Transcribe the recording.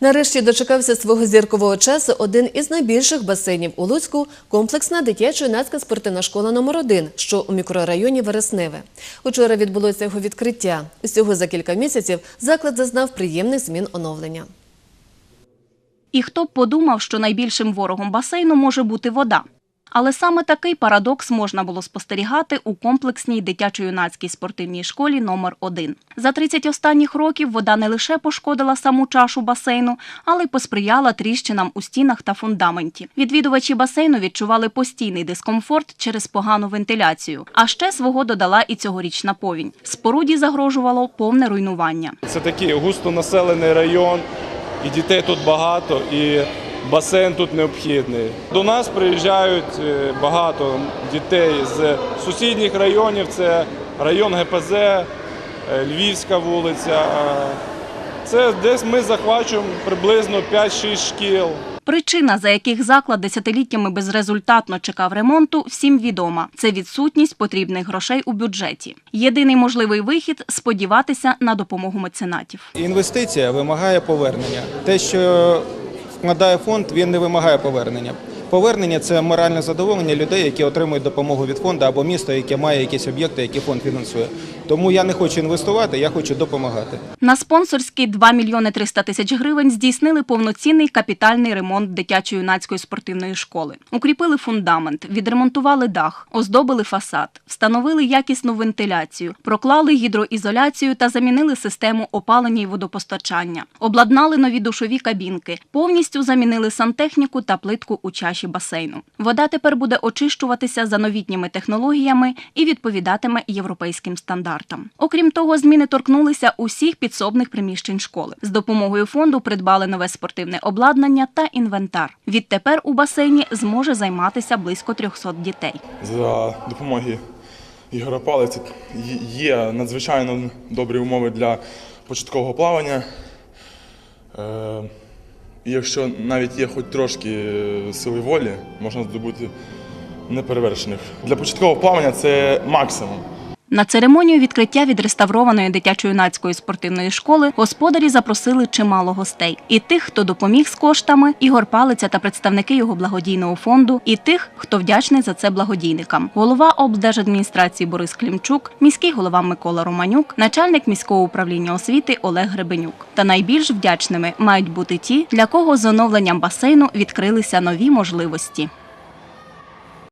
Нарешті дочекався свого зіркового часу один із найбільших басейнів у Луцьку – комплексна дитячо-юнацька спортивна школа номер 1 що у мікрорайоні Вересневе. Учора відбулося його відкриття. Усього за кілька місяців заклад зазнав приємних змін оновлення. І хто б подумав, що найбільшим ворогом басейну може бути вода. Але саме такий парадокс можна було спостерігати у комплексній дитячо-юнацькій спортивній школі номер 1 За 30 останніх років вода не лише пошкодила саму чашу басейну, але й посприяла тріщинам у стінах та фундаменті. Відвідувачі басейну відчували постійний дискомфорт через погану вентиляцію. А ще свого додала і цьогорічна повінь. Споруді загрожувало повне руйнування. Це такий густонаселений район, і дітей тут багато, і басейн тут необхідний. До нас приїжджають е, багато дітей з сусідніх районів. Це район ГПЗ, е, Львівська вулиця. Це десь ми захвачуємо приблизно 5-6 шкіл. Причина, за яких заклад десятиліттями безрезультатно чекав ремонту, всім відома. Це відсутність потрібних грошей у бюджеті. Єдиний можливий вихід сподіватися на допомогу меценатів. Інвестиція вимагає повернення. Те, що вкладає фонд, він не вимагає повернення. Повернення це моральне задоволення людей, які отримують допомогу від фонду або міста, яке має якісь об'єкти, які фонд фінансує. Тому я не хочу інвестувати, я хочу допомагати. На спонсорські 2 мільйони 300 тисяч гривень здійснили повноцінний капітальний ремонт дитячо-юнацької спортивної школи. Укріпили фундамент, відремонтували дах, оздобили фасад, встановили якісну вентиляцію, проклали гідроізоляцію та замінили систему опалення і водопостачання. Обладнали нові душові кабінки, повністю замінили сантехніку та плитку у чаші басейну. Вода тепер буде очищуватися за новітніми технологіями і відповідатиме європейським стандартам. Окрім того, зміни торкнулися усіх підсобних приміщень школи. З допомогою фонду придбали нове спортивне обладнання та інвентар. Відтепер у басейні зможе займатися близько 300 дітей. За допомоги Ігоря Палиці є надзвичайно добрі умови для початкового плавання. І якщо навіть є хоч трошки е, сили волі, можна здобути неперевершених. Для початкового плавання це максимум. На церемонію відкриття відреставрованої дитячо-юнацької спортивної школи господарі запросили чимало гостей. І тих, хто допоміг з коштами, Ігор Палиця та представники його благодійного фонду, і тих, хто вдячний за це благодійникам. Голова облдержадміністрації Борис Клімчук, міський голова Микола Романюк, начальник міського управління освіти Олег Гребенюк. Та найбільш вдячними мають бути ті, для кого з оновленням басейну відкрилися нові можливості.